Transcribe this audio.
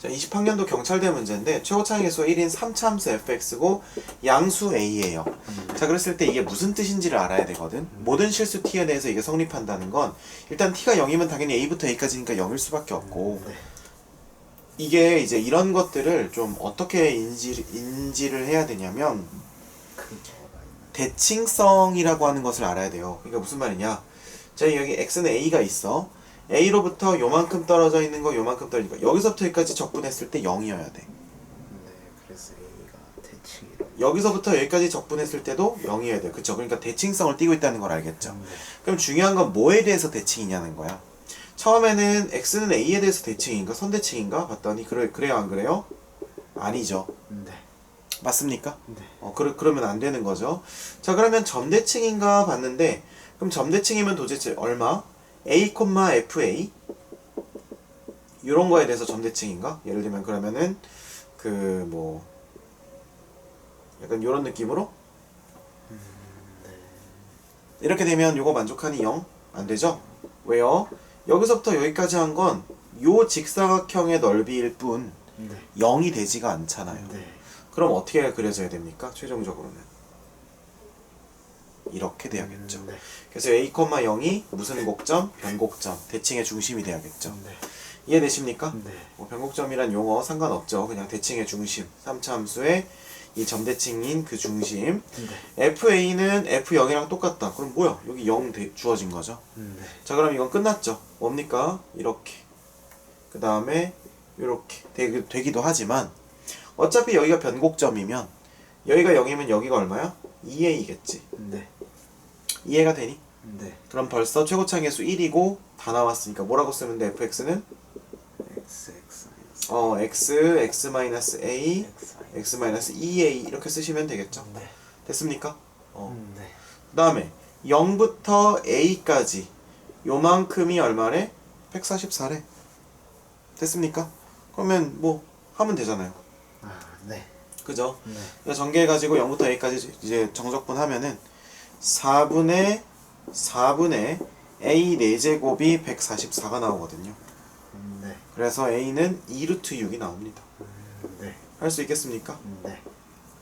자, 20학년도 경찰대 문제인데 최고차항 계수가 1인 3참수 fx고 양수 a예요. 자, 그랬을 때 이게 무슨 뜻인지를 알아야 되거든. 모든 실수 t에 대해서 이게 성립한다는 건 일단 t가 0이면 당연히 a부터 a까지니까 0일 수밖에 없고 네. 이게 이제 이런 것들을 좀 어떻게 인지, 인지를 해야 되냐면 대칭성이라고 하는 것을 알아야 돼요. 그러니까 무슨 말이냐? 자 여기 x는 a가 있어. A로부터 요만큼 떨어져 있는 거 요만큼 떨어진 거 여기서부터 여기까지 적분했을 때 0이어야 돼. 네, 그래서 A가 대칭이라고. 여기서부터 여기까지 적분했을 때도 0이어야 돼. 그쵸? 그러니까 대칭성을 띠고 있다는 걸 알겠죠? 네. 그럼 중요한 건 뭐에 대해서 대칭이냐는 거야. 처음에는 x는 a에 대해서 대칭인가 선대칭인가 봤더니 그래 그래요 안 그래요? 아니죠. 네. 맞습니까? 네. 어, 그러, 그러면 안 되는 거죠. 자, 그러면 점대칭인가 봤는데, 그럼 점대칭이면 도대체 얼마? A, fa? 이런 거에 대해서 점대칭인가? 예를 들면 그러면은, 그, 뭐, 약간 이런 느낌으로? 이렇게 되면 요거 만족하니 0? 안 되죠? 왜요? 여기서부터 여기까지 한 건 요 직사각형의 넓이일 뿐 네. 0이 되지가 않잖아요. 네. 그럼 어떻게 그려져야 됩니까? 최종적으로는 이렇게 돼야겠죠. 음, 네. 그래서 a, 0이 무슨 곡점? 변곡점, 대칭의 중심이 돼야겠죠. 네. 이해되십니까? 네. 뭐 변곡점이란 용어 상관없죠. 그냥 대칭의 중심, 3차 함수의 이 점대칭인 그 중심. 네. fa는 f0이랑 똑같다. 그럼 뭐야? 여기 0 돼- 주어진 거죠. 네. 자 그럼 이건 끝났죠. 뭡니까? 이렇게. 그 다음에 이렇게 되기, 되기도 하지만 어차피 여기가 변곡점이면 여기가 0이면 여기가 얼마야? 2a겠지. 네. 이해가 되니? 네. 그럼 벌써 최고차항 계수 1이고 다 나왔으니까 뭐라고 쓰면 돼? fx는 X X 마이너스 어 x x 마이너스 a X x 마이너스 2a 이렇게 쓰시면 되겠죠. 네. 됐습니까? 어. 음, 네. 그다음에 0부터 a까지 요만큼이 얼마래? 144래. 됐습니까? 그러면 뭐 하면 되잖아요. 아, 네. 그죠? 네. 그래서 전개해 가지고 0부터 a까지 이제 정적분 하면은 4분의 4분의 a 4제곱이 144가 나오거든요. 음, 네. 그래서 a는 2루트 6이 나옵니다. 음, 네. 할 수 있겠습니까? 음, 네.